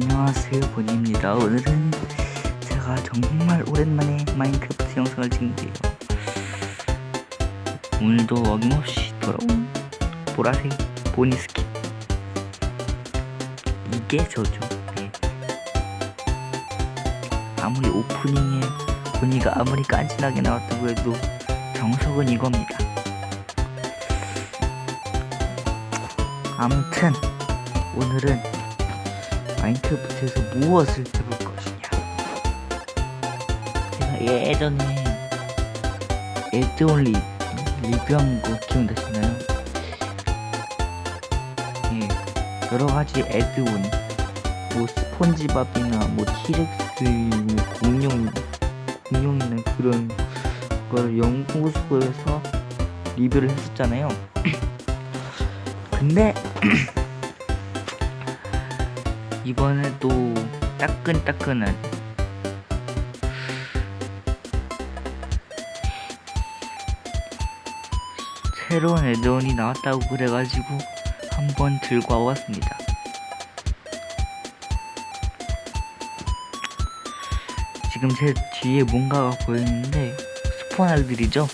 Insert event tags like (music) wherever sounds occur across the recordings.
네 안녕하세요 본입니다. 오늘은 제가 정말 오랜만에 마인크래프트 영상을 찍는데요. 오늘도 어김없이 돌아온 보라색 보니 스킨. 이게 저죠. 네. 아무리 오프닝에 보니가 아무리 깐진하게 나왔다고 해도 정석은 이겁니다. 아무튼 오늘은 마인크래프트에서 무엇을 해볼 것이냐 제가 예전에 에드올리 리뷰한 거 기억나시나요? 예, 여러가지 에드온 뭐 스폰지밥이나 뭐 티렉스 뭐 공룡 공룡이나 그런 걸 연구소에서 리뷰를 했었잖아요 (clears throat) 근데 (clears throat) 이번에 또 따끈따끈한 새로운 애드온이 나왔다고 그래가지고 한번 들고 와봤습니다. 지금 제 뒤에 뭔가가 보이는데 스포날들이죠.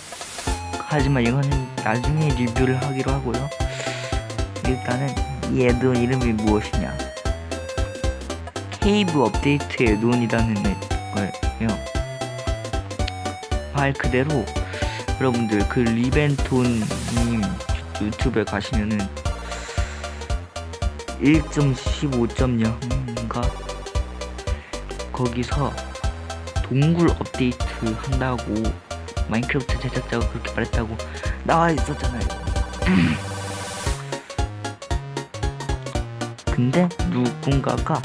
하지만 이거는 나중에 리뷰를 하기로 하고요. 일단은 이 애드온 이름이 무엇이냐? 케이브 업데이트 애드온이라는 거예요. 말 그대로 여러분들 그 리벤톤님 유튜브에 가시면은 1.15.0인가 거기서 동굴 업데이트 한다고 마인크래프트 제작자가 그렇게 말했다고 나와 있었잖아요. (clears throat) 근데 누군가가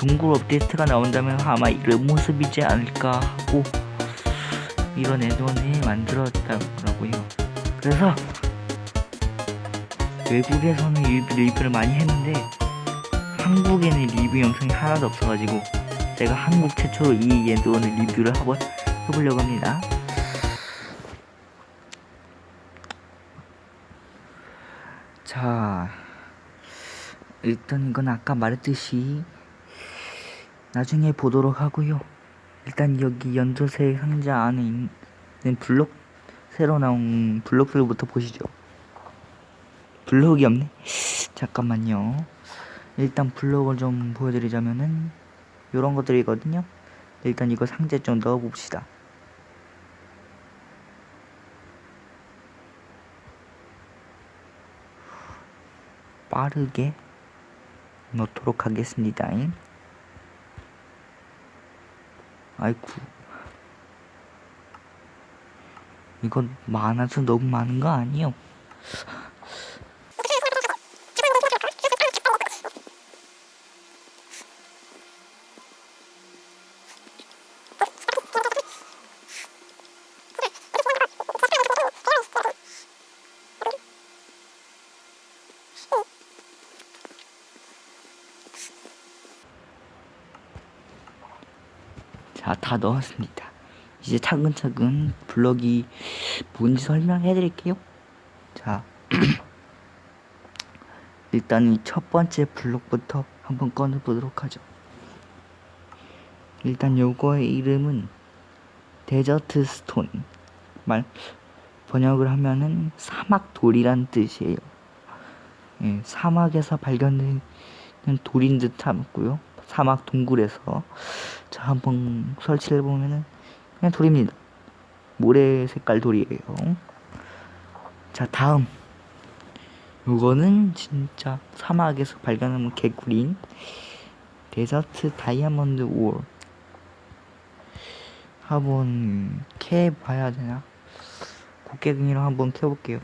동굴 업데이트가 나온다면 아마 이런 모습이지 않을까 하고 이런 애드원을 만들었다고요. 그래서 외국에서는 리뷰, 리뷰를 많이 했는데 한국에는 리뷰 영상이 하나도 없어가지고 제가 한국 최초로 이 애드원을 리뷰를 하고 해보려고 합니다. 자, 일단 이건 아까 말했듯이 나중에 보도록 하고요. 일단 여기 연두색 상자 안에 있는 블록 새로 나온 블록들부터 보시죠. 블록이 없네. 잠깐만요. 일단 블록을 좀 보여드리자면은 이런 것들이거든요. 일단 이거 상자에 좀 넣어봅시다. 빠르게 넣도록 하겠습니다. 아이쿠 이건 많아서 너무 많은 거 아니요? 자, 다 넣었습니다. 이제 차근차근 블럭이 뭔지 설명해 드릴게요. 자, (clears throat) 일단 이 첫 번째 블럭부터 한번 꺼내보도록 하죠. 일단 요거의 이름은 데저트 스톤. 말, 번역을 하면은 사막 돌이란 뜻이에요. 예, 사막에서 발견된 돌인 듯 하고요. 사막 동굴에서 자 한번 설치를 해보면은 그냥 돌입니다. 모래 색깔 돌이에요. 자 다음. 이거는 진짜 사막에서 발견하는 개꿀인 데저트 다이아몬드 올 한번 캐봐야 되나? 곡괭이로 한번 캐볼게요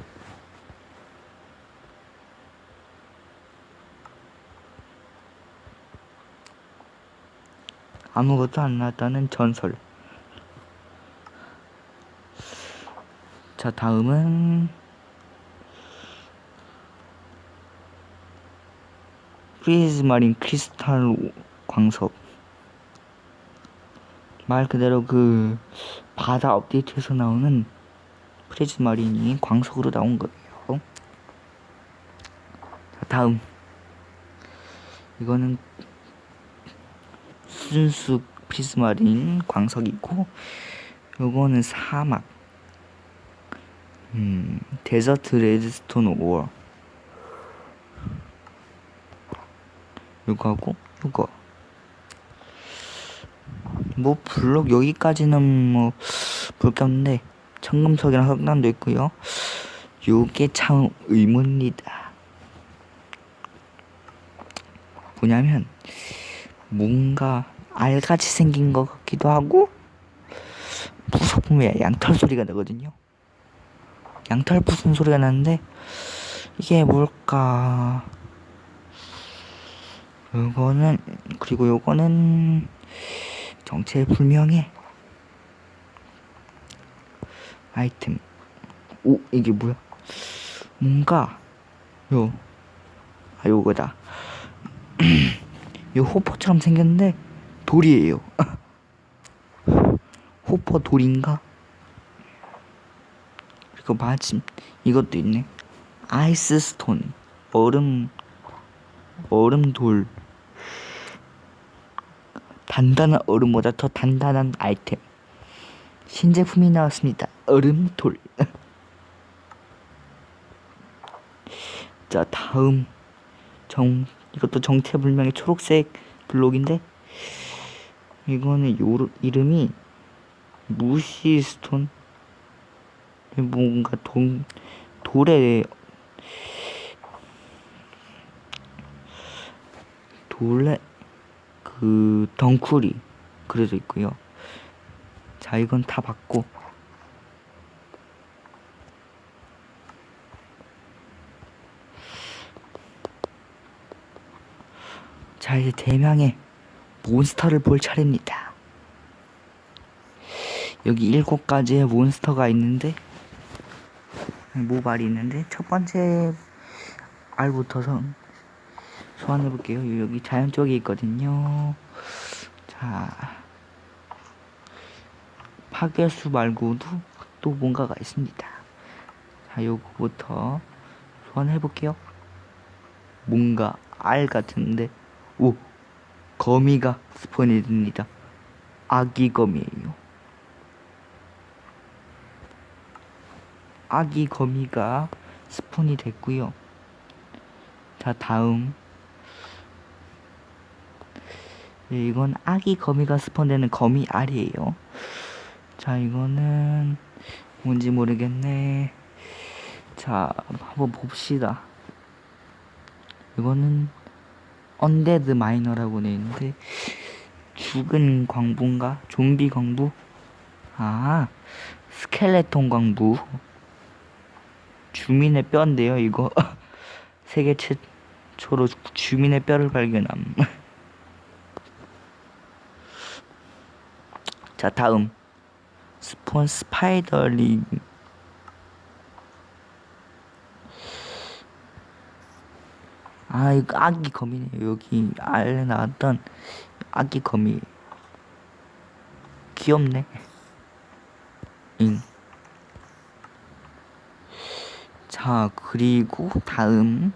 아무것도 안 나왔다는 전설. 자, 다음은 프리즈마린 크리스탈 광석. 말 그대로 그 바다 업데이트에서 나오는 프리즈마린이 광석으로 나온 거예요. 자, 다음 이거는 순수 피스마린 광석이고 요거는 사막 음 데저트 레드스톤 오어. 요거하고 요거. 뭐 블록 여기까지는 뭐 볼 게 없는데 청금석이랑 흑단도 있고요. 요게 참 의문이다. 뭐냐면 뭔가 알같이 생긴 것 같기도 하고 부숴보면 양털 소리가 나거든요. 양털 부순 소리가 나는데 이게 뭘까? 요거는 그리고 요거는 정체 불명의 아이템. 오 이게 뭐야? 뭔가 요. 아 요거다. (clears throat) 요 호퍼처럼 생겼는데 돌이에요. (laughs) 호퍼 돌인가? 그리고 마침 이것도 있네. 아이스 스톤 얼음 얼음 돌. 단단한 얼음보다 더 단단한 아이템. 신제품이 나왔습니다. 얼음 돌. (laughs) 자 다음. 정 이것도 정체불명의 초록색 블록인데 이거는 요 이름이 무시스톤 뭔가 돈 돌에 돌에 그 덩쿨이 그려져 있고요. 자 이건 다 봤고 자 이제 대망의 몬스터를 볼 차례입니다. 여기 일곱 가지의 몬스터가 있는데 모발이 있는데 첫 번째 알부터 선 소환해 볼게요. 여기 자연 쪽에 있거든요. 자 파괴수 말고도 또 뭔가가 있습니다. 자 요거부터 소환해 볼게요. 뭔가 알 같은데 오 거미가 스폰이 됩니다. 아기 거미예요. 아기 거미가 스폰이 됐고요. 자 다음 네, 이건 아기 거미가 스폰되는 거미 알이에요. 자 이거는 뭔지 모르겠네. 자 한번 봅시다. 이거는 언데드 마이너라고 돼 있는데 죽은 광부인가? 좀비 광부? 아 스켈레톤 광부. 주민의 뼈인데요 이거. (laughs) 세계 최초로 주민의 뼈를 발견함. (laughs) 자 다음. 스폰 스파이더링 아 이거 아기 거미네요 여기 알에 나왔던 아기 거미. 귀엽네. 응. 자 그리고 다음.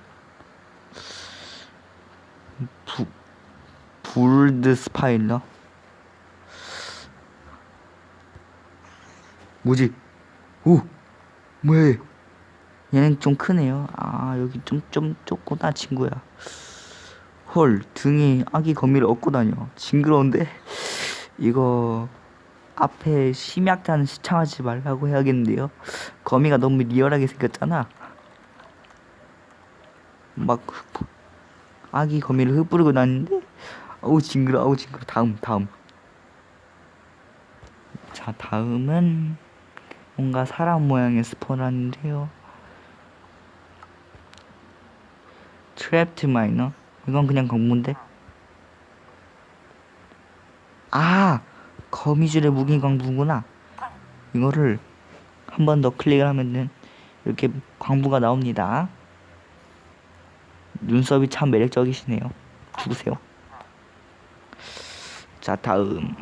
부, 불드 스파일러. 뭐지? 오 뭐야 얘 얘는 좀 크네요. 아 여기 좀 좀 좁구나 친구야. 헐 등에 아기 거미를 업고 다녀. 징그러운데 이거 앞에 심약탄 시청하지 말라고 해야겠는데요. 거미가 너무 리얼하게 생겼잖아. 막 아기 거미를 흩뿌리고 다니는데 어우 징그러 어우 징그러 다음 다음 자 다음은 뭔가 사람 모양의 스폰하는데요 마이너 이건 그냥 공문데 아 거미줄의 무기 광부구나. 이거를 한 번 더 클릭을 하면은 이렇게 광부가 나옵니다. 눈썹이 참 매력적이시네요. 죽으세요. 자 다음.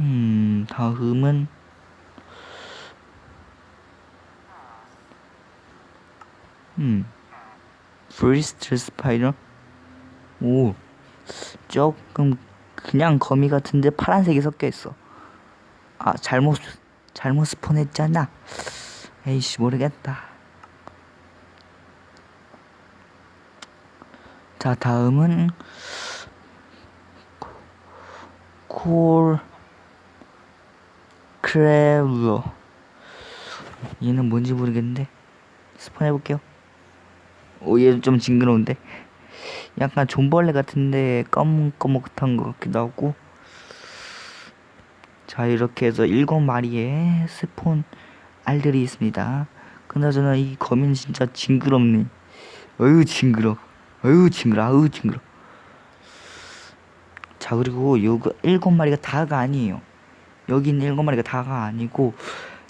음 다음은 음. 브리스트 스파이더? 오. 조금 그냥 거미 같은데 파란색이 섞여 있어. 아, 잘못 잘못 스폰했잖아. 에이씨 모르겠다. 자, 다음은 콜 크레블러. 얘는 뭔지 모르겠는데 스폰 해볼게요. 오, 얘 좀 징그러운데. 약간 존벌레 같은데 검검목한 것 같기도 하고. 자, 이렇게 해서 일곱 마리의 스폰 알들이 있습니다. 그나저나 이 거미는 진짜 징그럽네. 어휴 징그러. 어휴 징그러. 아우 징그러. 자 그리고 요거 일곱 마리가 다가 아니에요. 여기 있는 일곱 마리가 다가 아니고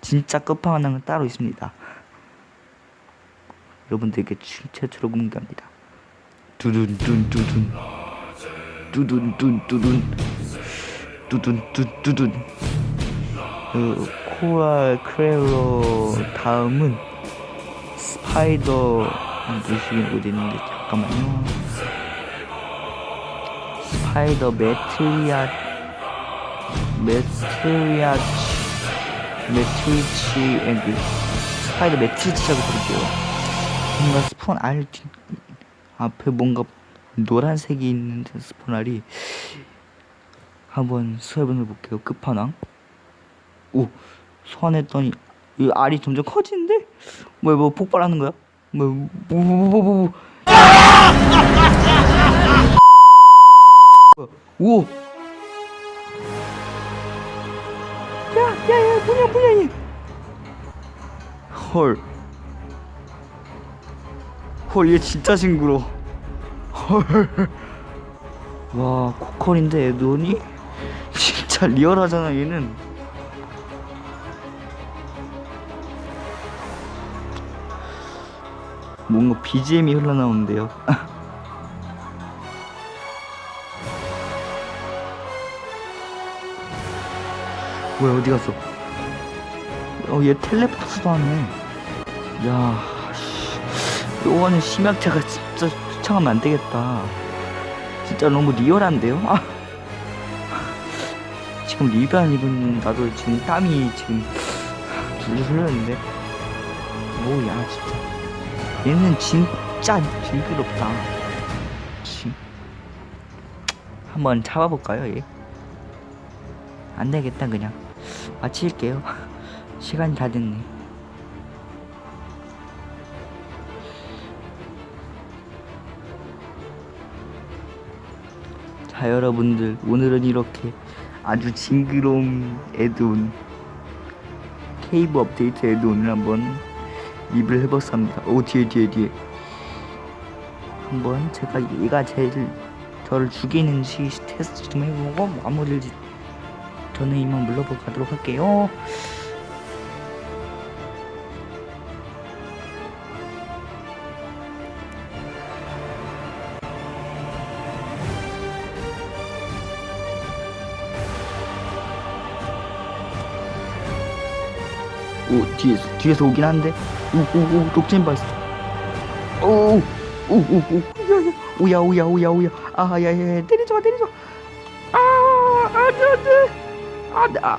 진짜 끝판왕은 따로 있습니다. 여러분들에게 추- 최초로 공개합니다. 두둔 둔 두둔. 두둔 둔 두둔. 두둔 둔 두둔. 그 코랄 크레로 다음은 스파이더 무식이 어디 있는데 잠깐만요. 스파이더 메트리아 메트리아치 메트리치 앤드 스파이더 메트리치라고 부를게요 뭔가 스폰 알 앞에 뭔가 노란색이 있는 스폰 알이 한번 수업을 볼게요. 끝판왕? 오 소환했더니 이 알이 점점 커지는데? 뭐야 뭐 폭발하는 거야? 뭐뭐뭐 뭐 뭐, 뭐, 뭐, 뭐. (laughs) 오! 야야야 뭐냐 뭐냐 얘 헐. 헐, 얘 진짜 징그러. 헐. 와, 코컬인데 눈이 (laughs) 진짜 리얼하잖아, 얘는. 뭔가 BGM이 흘러나오는데요. (laughs) 뭐야, 어디 갔어? 어, 얘 텔레포트도 하네. 야, 씨. 요거는 심약차가 진짜 추천하면 안 되겠다. 진짜 너무 리얼한데요? 아. 지금 리뷰한 입은 나도 지금 땀이 지금 줄줄 흘렀는데. 오, 야, 진짜. 얘는 진짜 징그럽다. 지. 한번 잡아볼까요, 얘? 안 되겠다, 그냥. 마칠게요. (laughs) 시간이 다 됐네. 자, 여러분들, 오늘은 이렇게 아주 징그러운 에드온, 케이브 업데이트 에드온을 한번 리뷰를 해봤습니다. 오, 뒤에, 뒤에, 뒤에. 한번 제가 얘가 제일 저를 죽이는지 테스트 좀 해보고 마무리를 짓- 저는 이만 물러보고 가도록 할게요. 뒤에서 뒤에서 오긴 한데. 오오오 독재인 바이스. 오오오오 오야 오야 오야 오야. 아야야 때리지마 때리지마 아 안돼 안돼. 안돼 아.